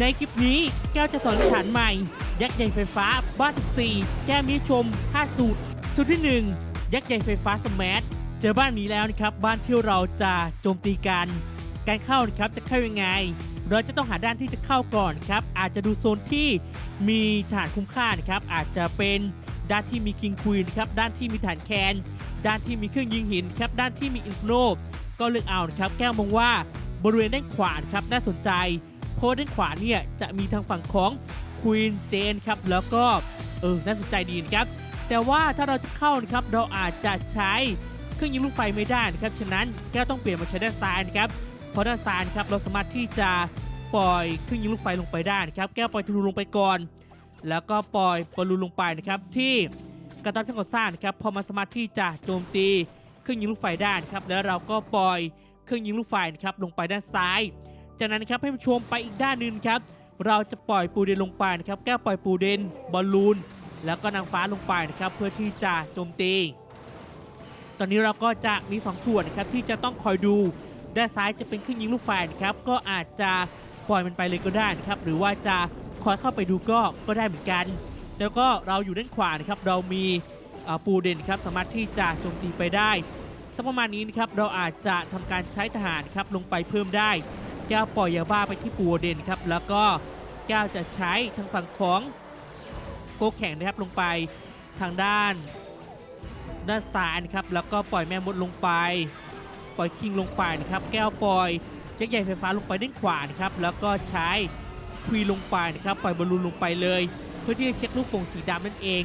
ในคลิปนี้แก้วจะสอนฐานใหม่ ยักษ์ใหญ่ไฟฟ้าบ้าน14แก้มีชม5สูตร สูตรที่ 1 ยักษ์ใหญ่ไฟฟ้าสมาร์ทเจอบ้านนี้แล้วนะครับ บ้านที่เราจะโจมตีกัน การเข้านะครับจะเข้ายังไง เราจะต้องหาด้านที่จะเข้าก่อนครับ อาจจะดูโซนที่มีฐานคุ้มค่านะครับ อาจจะเป็นด้านที่มีคิงควีนครับ ด้านที่มีฐานแคน ด้านที่มีเครื่องยิงหินครับ ด้านที่มีอินฟโนก็เลือกเอานะครับ แก้วมองว่าบริเวณด้านขวานครับน่าสนใจ เพราะด้านขวาเนี่ยจะมีทางฝั่งของควีนเจนครับแล้วก็เออน่าสนใจดีนะครับ แต่ว่าถ้าเราจะเข้านะครับเราอาจจะใช้เครื่องยิงลูกไฟไม่ได้นะครับฉะนั้นแก้วต้องเปลี่ยนมาใช้ด้านซ้ายนะครับเพราะด้านซ้ายครับเราสามารถที่จะปล่อยเครื่องยิงลูกไฟลงไปได้นะครับแก้วปล่อยธนูลงไปก่อน แล้วก็ปล่อยบอลลูนลงไปนะครับที่กระตับช่างก่อสร้างนะครับพอมาสามารถที่จะโจมตีเครื่องยิงลูกไฟได้นะครับแล้วเราก็ปล่อยเครื่องยิงลูกไฟนะครับลงไปด้านซ้าย จากนั้นครับให้ผู้ชมไปอีกด้านหนึ่งครับ เราจะปล่อยปูเดนลงไปนะครับแก้วปล่อยปูเดนบอลลูน แล้วก็นางฟ้าลงไปนะครับเพื่อที่จะโจมตี ตอนนี้เราก็จะมีสองส่วนนะครับที่จะต้องคอยดูด้านซ้ายจะเป็นเครื่องยิงลูกไฟนะครับก็อาจจะปล่อยมันไปเลยก็ได้นะครับหรือว่าจะคอยเข้าไปดูก็ก็ได้เหมือนกัน แล้วก็เราอยู่ด้านขวานะครับเรามีปูเด่นครับสามารถที่จะโจมตีไปได้สักประมาณนี้นะครับเราอาจจะทำการใช้ทหารครับลงไปเพิ่มได้ แก้วปล่อยยาบ้าไปที่ปูเด่นครับแล้วก็แก้วจะใช้ทางฝั่งของโกแข่งนะครับลงไปทางด้าน ด้านซ้ายนะครับแล้วก็ปล่อยแม่มดลงไป ปล่อยคิงลงไปนะครับแก้วปล่อยยักษ์ใหญ่ไฟฟ้าลงไปด้านขวานะครับแล้วก็ใช้ควีลงไปนะครับปล่อยบอลลูนลงไปเลย เพื่อที่จะเช็คลูกโป่งสีดำนั่นเอง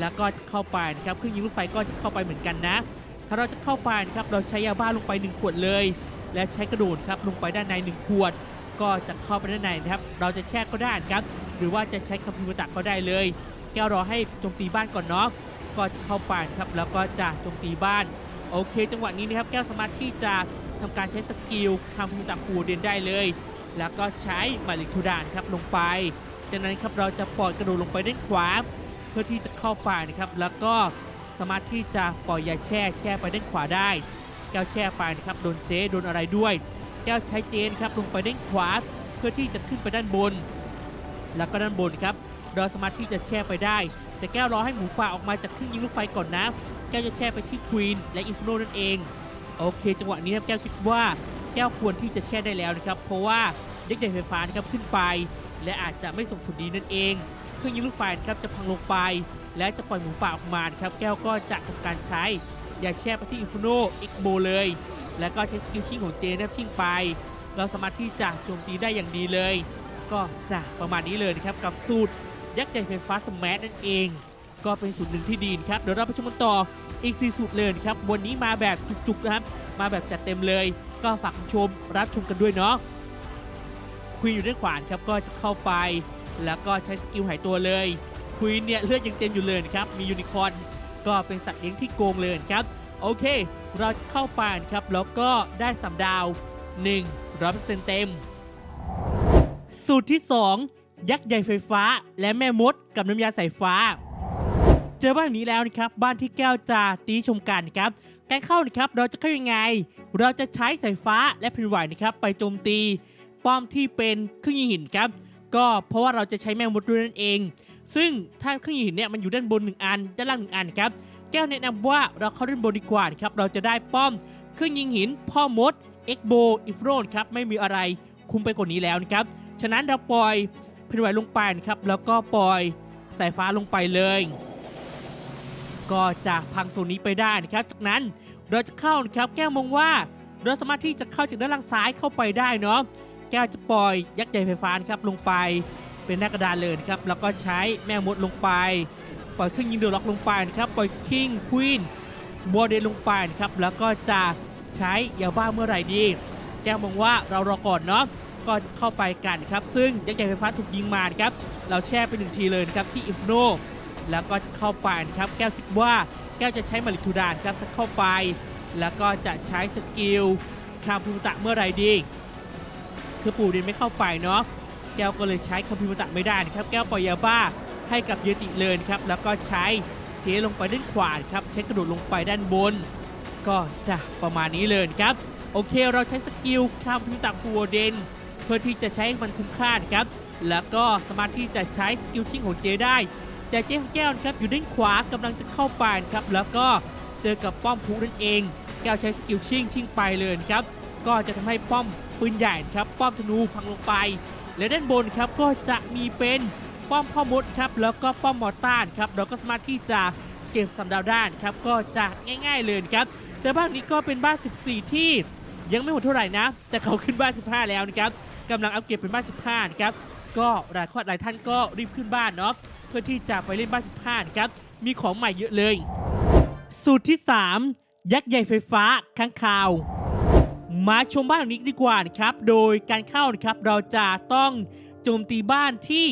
แล้วก็จะเข้าไปนะครับเครื่องยิงลูกไฟก็จะเข้าไปเหมือนกันนะ ถ้าเราจะเข้าไปนะครับเราใช้ยาบ้าลงไป 1 ขวดเลย และใช้กระโดดครับลงไปด้านใน 1 ขวด ก็จะเข้าไปด้านในนะครับ เราจะแช่ก็ได้ครับ หรือว่าจะใช้คัมภีร์ตักก็ได้เลย แก้วรอให้โจมตีบ้านก่อนเนาะก็จะเข้าไปนครับแล้วก็จะโจมตีบ้าน โอเค จังหวะนี้นะครับแก้วสามารถที่จะทำการใช้สกิลคำพูตักปูเดนได้เลย แล้วก็ใช้มายเลขทูดานครับลงไปจากนั้นครับเราจะปล่อยกระโดดลงไปด้านขวา เพื่อที่จะเข้าไปนะครับแล้วก็สามารถที่จะปล่อยยาแช่แช่ไปด้านขวาได้ แก้วแช่ไปนะครับโดนเจโดนอะไรด้วย แก้วใช้เจนครับลงไปด้านขวาเพื่อที่จะขึ้นไปด้านบน แล้วก็ด้านบนครับเราสามารถที่จะแช่ไปได้ แต่แก้วรอให้หมูป่าออกมาจากเครื่องยิงลูกไฟก่อนนะ แก้วจะแช่ไปที่ควีนและอินฟโนนั่นเองโอเค จังหวะนี้ครับแก้วคิดว่าแก้วควรที่จะแช่ได้แล้วนะครับเพราะว่าเด็กใหญ่ไฟฟ้านะครับขึ้นไป และอาจจะไม่ส่งผลดีนั่นเองเครื่องยิงลูกไฟครับจะพังลงไป และจะปล่อยหมูป่าออกมาครับแก้วก็จะทำการใช้ อย่าแช่ไปที่อินฟโนอีกโบเลย แล้วก็ใช้สกิลชิงของเจนะครับชิงไป เราสามารถที่จะโจมตีได้อย่างดีเลย ก็จะประมาณนี้เลยนะครับกับสูตรยักษ์ใหญ่ไฟฟ้าสมาร์ทนั่นเอง ก็เป็นสูตรหนึ่งที่ดีนครับเดี๋ยวเราไปชมกันต่ออีก4สูตรเลยครับวันนี้มาแบบจุกๆนะครับ มาแบบจัดเต็มเลย ก็ฝากชมรับชมกันด้วยเนาะควีนอยู่ด้านขวาครับก็จะเข้าไป แล้วก็ใช้สกิลหายตัวเลยควีนเนี่ยเลือดยังเต็มอยู่เลยนะครับมียูนิคอร์น ก็เป็นสัตว์เลี้ยงที่โกงเลยครับ โอเค เราจะเข้าไปนครับ แล้วก็ได้สามดาว1ร้อยเปอร์เซ็นต์เต็ม สูตรที่ 2 ยักษ์ใหญ่ไฟฟ้า และแม่มดกับน้ำยาสายฟ้า เจอบ้านนี้แล้วนะครับบ้านที่แก้วจะตีชมกันครับการเข้านะครับเราจะเข้ายังไง เราจะใช้สายฟ้าและแผ่นไหวนะครับ ไปโจมตี ป้อมที่เป็นเครื่องยิงหินครับ ก็เพราะว่าเราจะใช้แมงมุดด้วยนั่นเอง ซึ่งถ้าเครื่องยิงหินเนี่ยมันอยู่ด้านบนหนึ่งอันด้านล่างหนึ่งอันครับแก้วแนะนำว่าเราเข้าด้านบนดีกว่าครับเราจะได้ป้อมเครื่องยิงหิน พ่อมดเอ็กโบอิฟโรนครับไม่มีอะไรคุ้มไปกว่านี้แล้วนะครับฉะนั้นเราปล่อยแผ่นไหวลงไปนะครับแล้วก็ปล่อยสายฟ้าลงไปเลย ก็จะพังโซนนี้ไปได้นะครับ จากนั้นเราจะเข้านะครับแก้วมองว่าเราสามารถที่จะเข้าจากด้านล่างซ้ายเข้าไปได้เนาะแก้วจะปล่อยยักษ์ใหญ่ไฟฟ้านะครับลงไป เป็นหน้ากระดานเลยนะครับแล้วก็ใช้แม่มดลงไปปล่อยเครื่องยิงเดือดล็อกลงไปนะครับปล่อยคิงควีนบอเดนลงไปนะครับแล้วก็จะใช้ยาบ้าเมื่อไหร่ดีแก้วมองว่าเรารอก่อนเนาะก็จะเข้าไปกันครับ ซึ่งยักษ์ใหญ่ไฟฟ้าถูกยิงมานครับเราแช่ไปหนึ่งทีเลยนะครับที่อิฟโนแล้วก็จะเข้าไปนะครับแก้วคิดว่าแก้วจะใช้มาริทูดานครับจะเข้าไป แล้วก็จะใช้สกิลคามพิมตะเมื่อไหรดี คือปู่ดินไม่เข้าไปเนาะ แก้วก็เลยใช้คอมพิวตะไม่ได้นะครับแก้วปล่อยยาบ้าให้กับเยติเลยนครับแล้วก็ใช้เจลงไปด้านขวาครับใช้กระโดดลงไปด้านบน ก็จะประมาณนี้เลยครับโอเคเราใช้สกิลคามพิวตะปูเดนเพื่อที่จะใช้มันคุ้มค่าครับแล้วก็สามารถที่จะใช้สกิลชิงของเจได้ แต่เจ๊ของแก้วครับอยู่ด้านขวากำลังจะเข้าไปนครับแล้วก็เจอกับป้อมพุนั่นเอง แก้วใช้สกิลชิงชิงไปเลยครับก็จะทำให้ป้อมปืนใหญ่ครับป้อมธนูพังลงไป และด้านบนครับก็จะมีเป็นป้อมพ่อมดครับแล้วก็ป้อมมอต้านครับเราก็สามารถที่จะเก็บสำดาวด้านครับก็จะง่ายๆเลยครับแต่บ้านนี้ก็เป็นบ้าน 14 ที่ยังไม่หมดเท่าไหร่นะ แต่เขาขึ้นบ้าน 15 แล้วนะครับกำลังอัปเกรดเป็นบ้าน 15นะครับก็หลายคนหลายท่านก็รีบขึ้นบ้านเนาะเพื่อที่จะไปเล่นบ้าน 15ครับมีของใหม่เยอะเลย สูตรที่ 3 ยักษ์ใหญ่ไฟฟ้าข้างคาว มาชมบ้านหลังนี้ดีกว่านะครับ โดยการเข้านะครับเราจะต้องโจมตีบ้านที่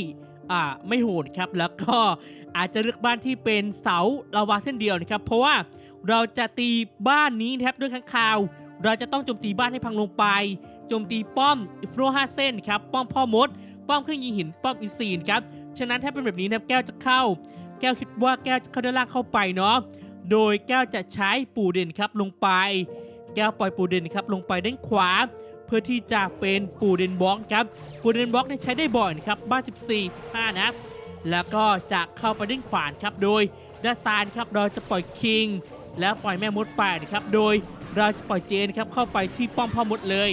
อ่าไม่โหดครับ แล้วก็อาจจะเลือกบ้านที่เป็นเสาลาวาเส้นเดียวนะครับ เพราะว่าเราจะตีบ้านนี้นะครับด้วยข้างคาว เราจะต้องโจมตีบ้านให้พังลงไปโจมตีป้อมอิฟโรห้าเส้นครับป้อมพ่อมด ป้อมเครื่องยิงหินป้อมอีซีนครับฉะนั้นถ้าเป็นแบบนี้นะครับแก้วจะเข้า แก้วคิดว่าแก้วจะเข้าด้านล่างเข้าไปเนาะโดยแก้วจะใช้ปูเด่นครับลงไป แก้วปล่อยปูเด่นครับลงไปด้านขวา เพื่อที่จะเป็นปูเด่นบล็อกครับปูเด่นบล็อกเนี่ยใช้ได้บ่อยนะครับบ้าน 14 15นะแล้วก็จะเข้าไปด้านขวาครับโดยด้านซ้ายนครับเราจะปล่อยคิง แล้วปล่อยแม่มดไปนะครับโดยเราจะปล่อยเจนครับเข้าไปที่ป้อมพ่อมดเลย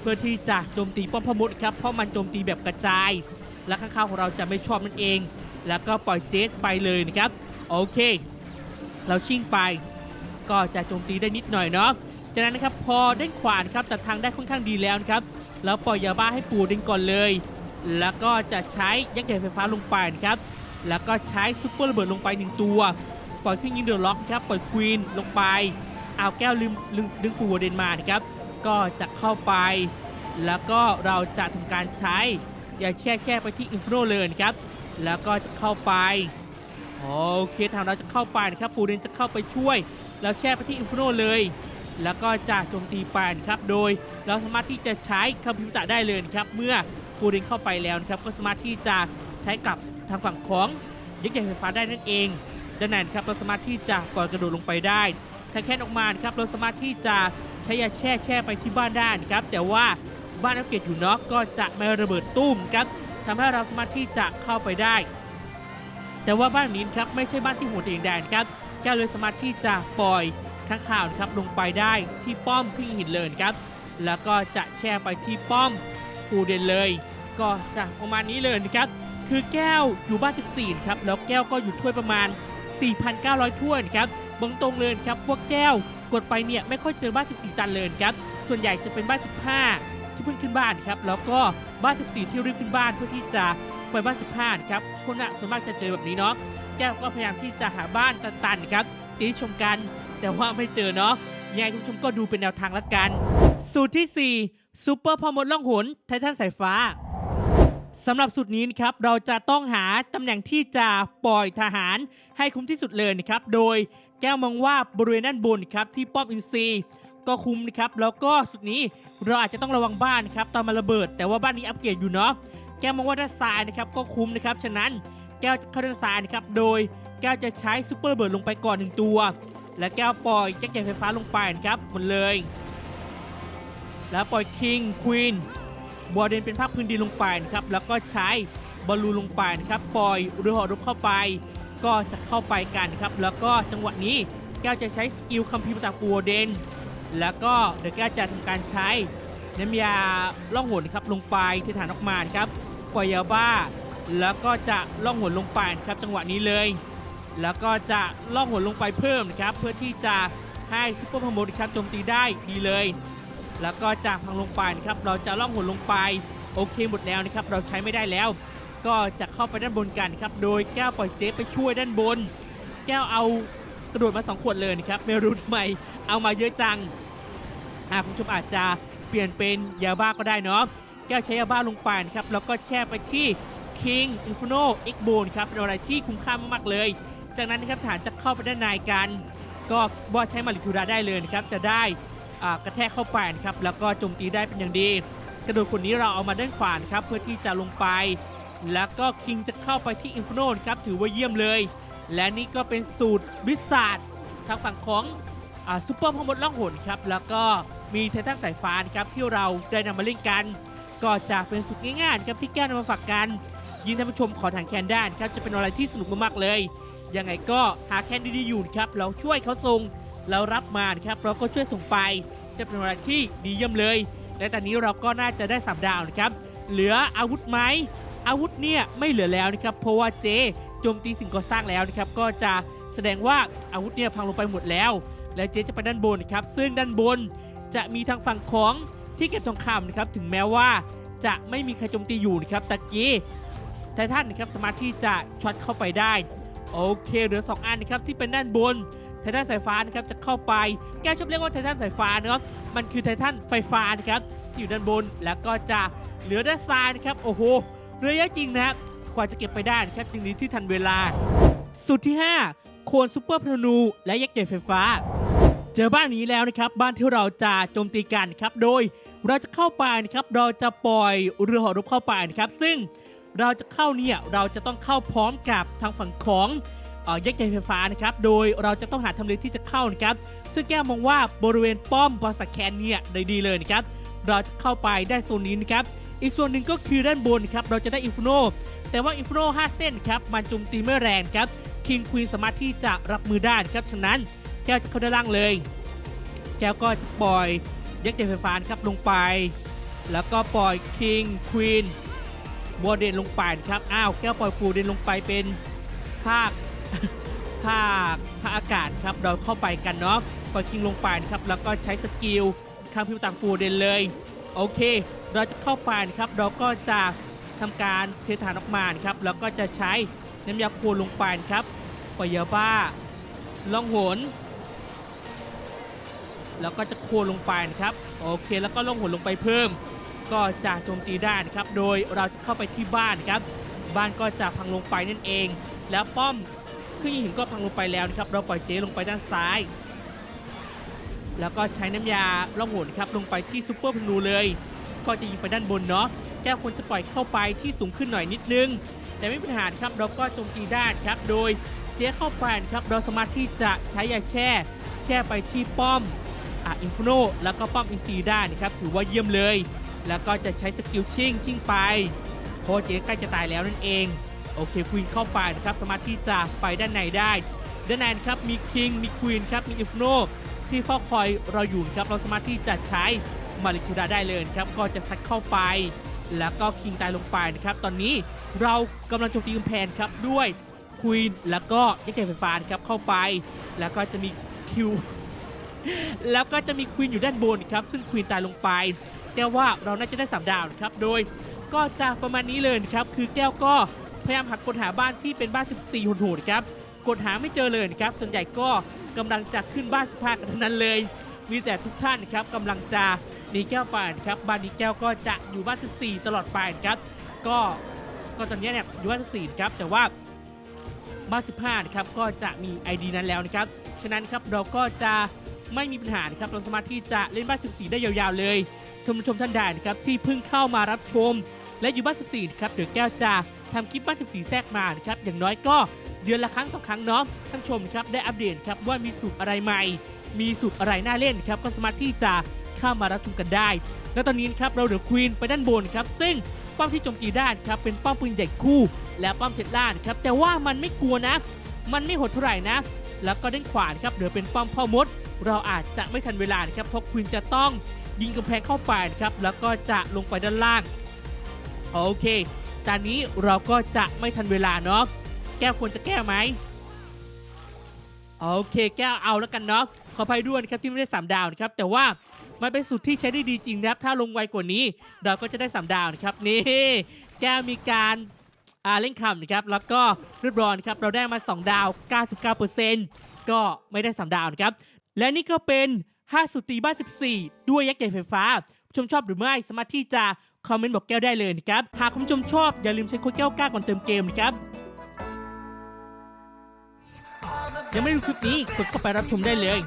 เพื่อที่จะโจมตีป้อมพ่อมดครับเพราะมันโจมตีแบบกระจาย และข้างๆของเราจะไม่ชอบนั่นเอง แล้วก็ปล่อยเจสไปเลยนะครับโอเค เราชิ่งไป ก็จะโจมตีได้นิดหน่อยเนาะ จากนั้นนะครับพอเด้านขวานครับตัดทางได้ค่อนข้างดีแล้วนะครับแล้วปล่อยยาบ้าให้ปูเด่นก่อนเลย แล้วก็จะใช้ยักษ์ใหญ่ไฟฟ้าลงไปนะครับแล้วก็ใช้ซุปเปอร์ระเบิดลงไปหนึ่งตัวปล่อยขึ้นยิงเดือดล็อกครับปล่อยควีนลงไปเอาแก้วลืมลืมดึงปูเดนมานะครับก็จะเข้าไป แล้วก็เราจะทำการใช้อย่าแช่แช่ไปที่อินฟโนเลยนะครับแล้วก็จะเข้าไปโอเคทางเราจะเข้าไปนะครับปูเดนจะเข้าไปช่วย แล้วแช่ไปที่อินฟโนเลย แล้วก็จะโจมตีไปนครับ โดยเราสามารถที่จะใช้คอมพิวเตอร์ได้เลยครับ เมื่อปูเดนเข้าไปแล้วนะครับ ก็สามารถที่จะใช้กับทางฝั่งของยักษ์ใหญ่ไฟฟ้าได้นั่นเองดังนั้นครับเราสามารถที่จะปล่อยกระโดดลงไปได้ถ้าแค่นออกมาครับเราสามารถที่จะใช้ยาแช่แช่ไปที่บ้านได้นะครับ แต่ว่าบ้านอัปเกรดอยู่เนาะก็จะไม่ระเบิดตุ้มครับทำให้เราสามารถที่จะเข้าไปได้ แต่ว่าบ้านนี้ครับไม่ใช่บ้านที่โหดเองแดนครับแก้เลยสามารถที่จะปล่อย ข้างข่าวครับลงไปได้ที่ป้อมที่หินเลยครับ แล้วก็จะแช่ไปที่ป้อมปูเดนเลย ก็จะประมาณนี้เลยนะครับ คือแก้วอยู่บ้าน14ครับแล้วแก้วก็อยู่ถ้วยประมาณ 4,900 ถ้วยนะครับบงตรงเลยครับพวกแก้วกดไปเนี่ยไม่ค่อยเจอบ้าน 14 ตันเลยครับ ส่วนใหญ่จะเป็นบ้าน 15 ที่เพิ่งขึ้นบ้านครับ แล้วก็บ้าน 14 ที่รีบขึ้นบ้านเพื่อที่จะไปบ้าน 15 ครับ คนอะส่วนมากจะเจอแบบนี้เนาะ แก้วก็พยายามที่จะหาบ้านตันๆครับตีชมกัน แต่ว่าไม่เจอเนาะยังไงคุณผู้ชมก็ดูเป็นแนวทางละกัน สูตรที่4ซูเปอร์พอมดล่องหนไททันสายฟ้าสำหรับสูตรนี้นะครับเราจะต้องหาตำแหน่งที่จะปล่อยทหารให้คุ้มที่สุดเลยนะครับ โดยแก้วมองว่าบริเวณด้านบนครับที่ป้อมอินซีก็คุ้มนะครับแล้วก็สุดนี้เราอาจจะต้องระวังบ้านครับตอนมาระเบิด แต่ว่าบ้านนี้อัปเกรดอยู่เนาะแก้วมองว่าด้านซ้ายนะครับก็คุ้มนะครับฉะนั้นแก้วจะเข้าด้านซ้ายนะครับโดยแก้วจะใช้ซูเปอร์เบิดลงไปก่อนหนึ่งตัว และแก้วปล่อยแจ็คใหญ่ไฟฟ้าลงไปนะครับหมดเลย แล้วปล่อยคิงควีนบอลเดนเป็นภาคพื้นดินลงไปนะครับแล้วก็ใช้บอลลูนลงไปนะครับปล่อยเรือหอรบเข้าไป ก็จะเข้าไปกันครับแล้วก็จังหวะนี้แก้วจะใช้สกิลคัมภีร์ตาปูเดน แล้วก็เดี๋ยวแก้วจะทำการใช้น้ำยาล่องหนนะครับลงไปที่ฐานออกมาครับปล่อยยาบ้า แล้วก็จะล่องหนลงไปครับจังหวะนี้เลย แล้วก็จะล่องหนลงไปเพิ่มนะครับเพื่อที่จะให้ซุปเปอร์พมดครับโจมตีได้ดีเลย แล้วก็จะพังลงไปนะครับเราจะล่องหนลงไปโอเคหมดแล้วนะครับเราใช้ไม่ได้แล้ว ก็จะเข้าไปด้านบนกันครับโดยแก้วปล่อยเจฟไปช่วยด้านบน แก้วเอากระโดดมาสองขวดเลยนะครับไม่รู้ทำไมเอามาเยอะจังอ่าคุณผู้ชมอาจจะเปลี่ยนเป็นยาบ้าก็ได้เนาะแก้วใช้ยาบ้าลงไปนะครับแล้วก็แช่ไปที่ King Inferno X b o n ครับเป็นอะไรที่คุ้มค่ามากๆเลย จากนั้นนะครับฐานจะเข้าไปด้านในกัน ก็ว่าใช้มาริทูดาได้เลยนะครับจะได้กระแทกเข้าไปนะครับแล้วก็โจมตีได้เป็นอย่างดี กระโดดคนนี้เราเอามาด้านขวานครับเพื่อที่จะลงไป แล้วก็คิงจะเข้าไปที่ Inferno นครับถือว่าเยี่ยมเลย และนี่ก็เป็นสูตรบิสซาร์ดทางฝั่งของอซูเปอร์พมดล่องหนครับแล้วก็มีไททันสายฟ้านะครับที่เราได้นำมาเล่นกัน ก็จะเป็นสุดง่ายๆครับที่แก้นำมาฝากกัน ยินท่านผู้ชมขอทางแคนด้นครับจะเป็นอะไรที่สนุกมากๆเลย ยังไงก็หาแคนดีๆอยู่นะครับเราช่วยเขาส่งเรารับมาครับเราก็ช่วยส่งไป จะเป็นอะไรที่ดีเยี่ยมเลย และตอนนี้เราก็น่าจะได้สามดาวนะครับ เหลืออาวุธไหมอาวุธเนี่ยไม่เหลือแล้วนะครับเพราะว่าเจโจมตีสิ่งก่อสร้างแล้วนะครับก็จะแสดงว่าอาวุธเนี่ยพังลงไปหมดแล้ว และเจจะไปด้านบนนะครับซึ่งด้านบนจะมีทางฝั่งของที่เก็บทองคำนะครับถึงแม้ว่าจะไม่มีใครโจมตีอยู่นะครับตะกี้ไททันนะครับสามารถที่จะช็อตเข้าไปได้ โอเคเหลือ 2 อันนะครับที่เป็นด้านบนไททันสายฟ้านะครับจะเข้าไป แกชอบเรียกว่าไททันสายฟ้านะครับมันคือไททันไฟฟ้านะครับที่อยู่ด้านบนแล้วก็จะเหลือด้านซ้ายนะครับโอ้โหระยะจริงนะครับกว่าจะเก็บไปได้นะครับจึงดีที่ทันเวลา สุดที่ 5 โคนซูเปอร์พนูและยักษ์ใหญ่ไฟฟ้า เจอบ้านนี้แล้วนะครับบ้านที่เราจะโจมตีกันครับโดยเราจะเข้าไปนะครับเราจะปล่อยเรือหอรบเข้าไปนะครับซึ่ง เราจะเข้าเนี่ยเราจะต้องเข้าพร้อมกับทางฝั่งของเอ่อยักษ์ใหญ่ไฟฟ้านะครับ โดยเราจะต้องหาทำเลที่จะเข้านะครับ ซึ่งแก้วมองว่าบริเวณป้อมบอสแคนเนี่ยได้ดีเลยนะครับ เราจะเข้าไปได้โซนนี้นะครับ อีกส่วนหนึ่งก็คือด้านบนครับ เราจะได้อินฟิโนแต่ว่าอินฟิโน5 เส้นครับ มันโจมตีไม่แรงครับคิงควีนสามารถที่จะรับมือได้ครับ ฉะนั้นแก้วจะเข้าด้านล่างเลย แก้วก็จะปล่อยยักษ์ใหญ่ไฟฟ้านะครับลงไป แล้วก็ปล่อยคิงควีน บัวเดนลงไปนครับ อ้าว แก้วปล่อยฟูเดนลงไปเป็นภาคภาคภาคอากาศครับ เราเข้าไปกันเนาะปล่อยคิงลงไปนครับ แล้วก็ใช้สกิลข้ามพิวต่างฟูเดนเลย โอเค เราจะเข้าไปนครับ เราก็จะทำการเทฐานออกมาครับ แล้วก็จะใช้น้ำยาคลนลงไปนครับปอยาบ้าล่องหนแล้วก็จะคลนลงไปนะครับ โอเค แล้วก็ล่องหนลงไปเพิ่ม ก็จะโจมตีได้นะครับ โดยเราจะเข้าไปที่บ้านครับ บ้านก็จะพังลงไปนั่นเอง แล้วป้อมเครื่องยิงหินก็พังลงไปแล้วนะครับ เราปล่อยเจลงไปด้านซ้าย แล้วก็ใช้น้ำยาล่องหนครับลงไปที่ซูเปอร์พนูเลย ก็จะยิงไปด้านบนเนาะ แก้วควรจะปล่อยเข้าไปที่สูงขึ้นหน่อยนิดนึง แต่ไม่เป็นปัญหาครับ เราก็โจมตีได้ครับ โดยเจ๊เข้าไปครับ เราสามารถที่จะใช้ยาแช่ แช่ไปที่ป้อมอะอินฟโนแล้วก็ป้อมอินซีได้นะครับ ถือว่าเยี่ยมเลย แล้วก็จะใช้สกิลชิ่งชิ่งไปเพราะว่าเจ๊ใกล้จะตายแล้วนั่นเอง โอเคควีนเข้าไปนะครับสามารถที่จะไปด้านในได้ ด้านในครับมีคิงมีควีนครับมีอิฟโนที่เฝ้าคอยเราอยู่ครับเราสามารถที่จะใช้มาริคูดาได้เลยครับก็จะซัดเข้าไป แล้วก็คิงตายลงไปนะครับ ตอนนี้เรากำลังโจมตีกำแพงครับด้วยควีนแล้วก็ยักษ์ใหญ่ไฟฟ้านะครับเข้าไป แล้วก็จะมีคิว แล้วก็จะมีควีนอยู่ด้านบนครับ ซึ่งควีนตายลงไปแก้วว่าเราน่าจะได้สามดาวนะครับ โดยก็จะประมาณนี้เลยครับ คือแก้วก็พยายามหักกดหาบ้านที่เป็นบ้าน 14โหดๆครับ กดหาไม่เจอเลยนะครับ ส่วนใหญ่ก็กำลังจะขึ้นบ้าน15กันทั้งนั้นเลย มีแต่ทุกท่านนะครับกำลังจะหนีแก้วไปนะครับบ้านนี้แก้วก็จะอยู่บ้าน 14 ตลอดไปครับ ก็ก็ตอนนี้เนี่ยอยู่บ้าน 14 ครับ แต่ว่าบ้าน 15 นะครับ ก็จะมี ID นั้นแล้วนะครับ ฉะนั้นครับเราก็จะ ไม่มีปัญหานะครับเราสามารถที่จะเล่นบ้าน 14 ได้ยาวๆเลยท่านผู้ชมท่านใดนะครับที่เพิ่งเข้ามารับชม และอยู่บ้าน 14นะครับเดี๋ยวแก้วจะทำคลิปบ้าน 14 แทรกมานะครับอย่างน้อยก็เดือนละครั้งสองครั้งเนาะท่านชมครับได้อัปเดตครับว่ามีสูตรอะไรใหม่ มีสูตรอะไรน่าเล่นครับก็สามารถที่จะเข้ามารับชมกันได้ แล้วตอนนี้ครับเราเหลือควีนไปด้านบนครับซึ่งป้อมที่โจมตีได้ครับเป็นป้อมปืนใหญ่คู่ และป้อมเช็ดล่างครับแต่ว่ามันไม่กลัวนะ มันไม่โหดเท่าไหร่นะ แล้วก็ด้านขวานครับเหลือเป็นป้อมพ่อมด เราอาจจะไม่ทันเวลานะครับเพราะควีนจะต้องยิงกำแพงเข้าไปนะครับแล้วก็จะลงไปด้านล่างโอเคตอนนี้เราก็จะไม่ทันเวลาเนาะแก้วควรจะแก้ไหมโอเคแก้วเอาแล้วกันเนาะขออภัยด้วยนะครับที่ไม่ได้สามดาวนะครับแต่ว่ามันเป็นสูตรที่ใช้ได้ดีจริงนะครับถ้าลงไวกว่านี้เราก็จะได้สามดาวนะครับนี่แก้วมีการอ่าเล่นคำนะครับแล้วก็เรียบร้อยนครับเราได้มา 2 ดาว 99%ก็ไม่ได้ 3 ดาวนะครับ และนี่ก็เป็น 5 สุตีบ้าน 14 ด้วยยักษ์ใหญ่ไฟฟ้า ชมชอบหรือไม่สามารถที่จะคอมเมนต์บอกแก้วได้เลยนะครับ หากคุณผู้ชมชอบอย่าลืมใช้โค้ดแก้วกล้าก่อนเติมเกมนะครับ ยังไม่ดูคลิปนี้กดเข้าไปรับชมได้เลย